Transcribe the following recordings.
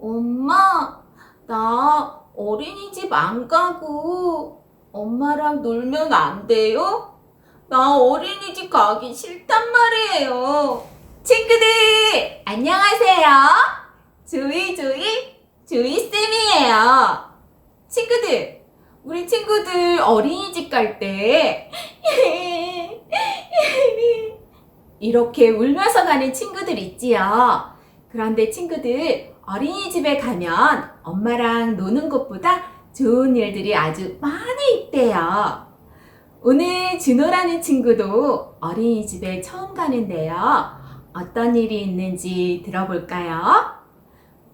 엄마, 나 어린이집 안 가고 엄마랑 놀면 안 돼요? 나 어린이집 가기 싫단 말이에요. 친구들, 안녕하세요. 조이 조이쌤이에요. 친구들, 우리 친구들 어린이집 갈 때 이렇게 울면서 가는 친구들 있지요. 그런데 친구들 어린이집에 가면 엄마랑 노는 것보다 좋은 일들이 아주 많이 있대요. 오늘 준호라는 친구도 어린이집에 처음 가는데요. 어떤 일이 있는지 들어볼까요?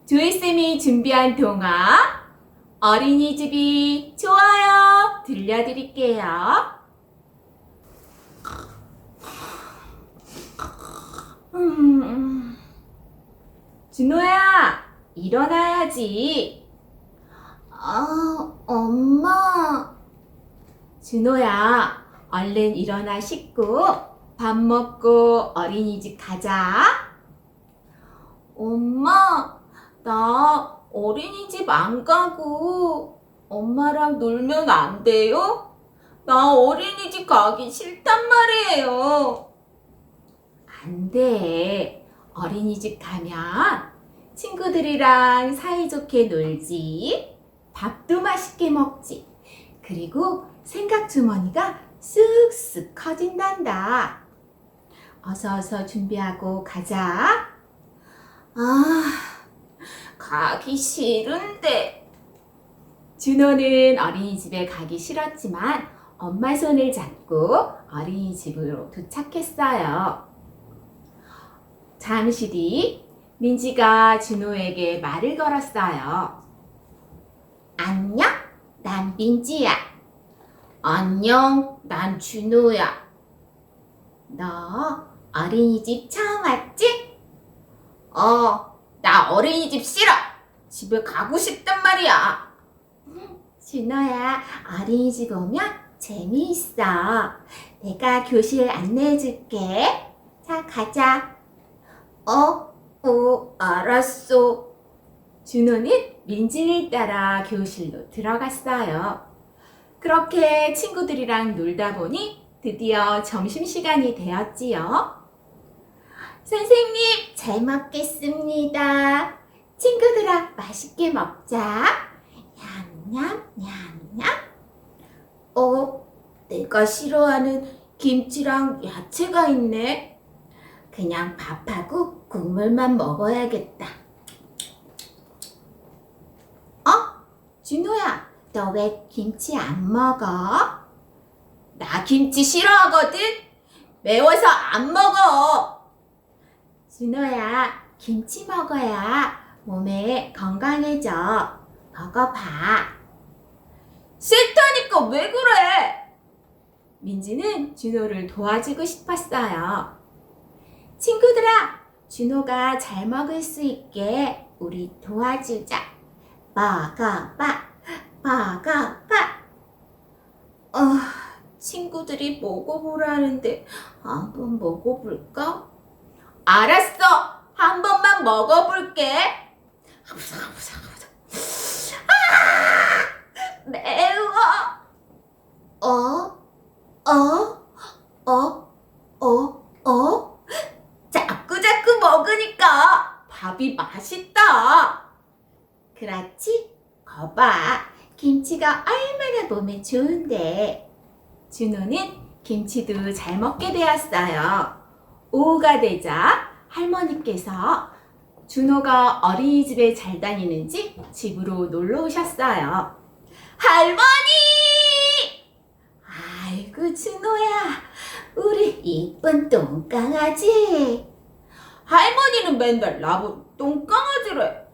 조이쌤이 준비한 동화 어린이집이 좋아요 들려드릴게요. 음, 준호야, 일어나야지. 아, 엄마. 준호야, 얼른 일어나 씻고 밥 먹고 어린이집 가자. 엄마, 나 어린이집 안 가고 엄마랑 놀면 안 돼요? 나 어린이집 가기 싫단 말이에요. 안 돼. 어린이집 가면 친구들이랑 사이좋게 놀지. 밥도 맛있게 먹지. 그리고 생각 주머니가 쓱쓱 커진단다. 어서 어서 준비하고 가자. 아, 가기 싫은데. 준호는 어린이집에 가기 싫었지만 엄마 손을 잡고 어린이집으로 도착했어요. 잠시 뒤 민지가 준호에게 말을 걸었어요. 안녕, 난 민지야. 안녕, 난 준호야. 너 어린이집 처음 왔지? 어, 나 어린이집 싫어. 집에 가고 싶단 말이야. 준호야, 어린이집 오면 재미있어. 내가 교실 안내해 줄게. 자, 가자. 어, 어, 알았어. 준호는 민지를 따라 교실로 들어갔어요. 그렇게 친구들이랑 놀다 보니 드디어 점심시간이 되었지요. 선생님, 잘 먹겠습니다. 친구들아, 맛있게 먹자. 냠냠, 냠냠. 어, 내가 싫어하는 김치랑 야채가 있네. 그냥 밥하고 국물만 먹어야겠다. 어? 준호야, 너 왜 김치 안 먹어? 나 김치 싫어하거든? 매워서 안 먹어. 준호야, 김치 먹어야 몸에 건강해져. 먹어봐. 싫다니까 왜 그래? 민지는 준호를 도와주고 싶었어요. 친구들아, 준호가 잘 먹을 수 있게 우리 도와주자. 먹어봐, 먹어봐. 어, 친구들이 먹어보라는데 한번 먹어볼까? 알았어, 한 번만 먹어볼게. 아, 매워. 어, 어, 어, 어, 어? 자꾸 자꾸 먹으니까 밥이 맛있다. 그렇지? 거봐. 김치가 얼마나 몸에 좋은데. 준호는 김치도 잘 먹게 되었어요. 오후가 되자 할머니께서 준호가 어린이집에 잘 다니는지 집으로 놀러 오셨어요. 할머니! 아이고, 준호야. 우리 이쁜 똥강아지. 할머니는 맨날 나보고 똥강아지래.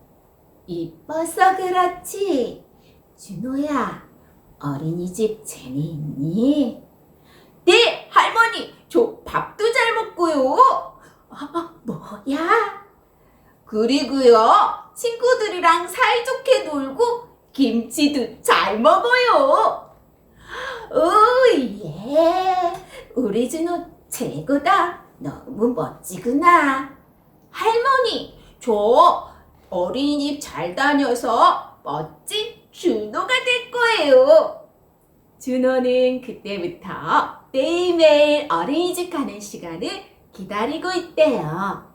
이뻐서 그렇지. 준호야, 어린이집 재미 있니? 네, 할머니, 저 밥도 잘 먹고요. 아, 뭐야? 그리고요, 친구들이랑 사이좋게 놀고 김치도 잘 먹어요. 오 예, 우리 준호 최고다. 너무 멋지구나. 할머니, 저 어린이집 잘 다녀서 멋진 준호가 될 거예요. 준호는 그때부터 매일매일 어린이집 가는 시간을 기다리고 있대요.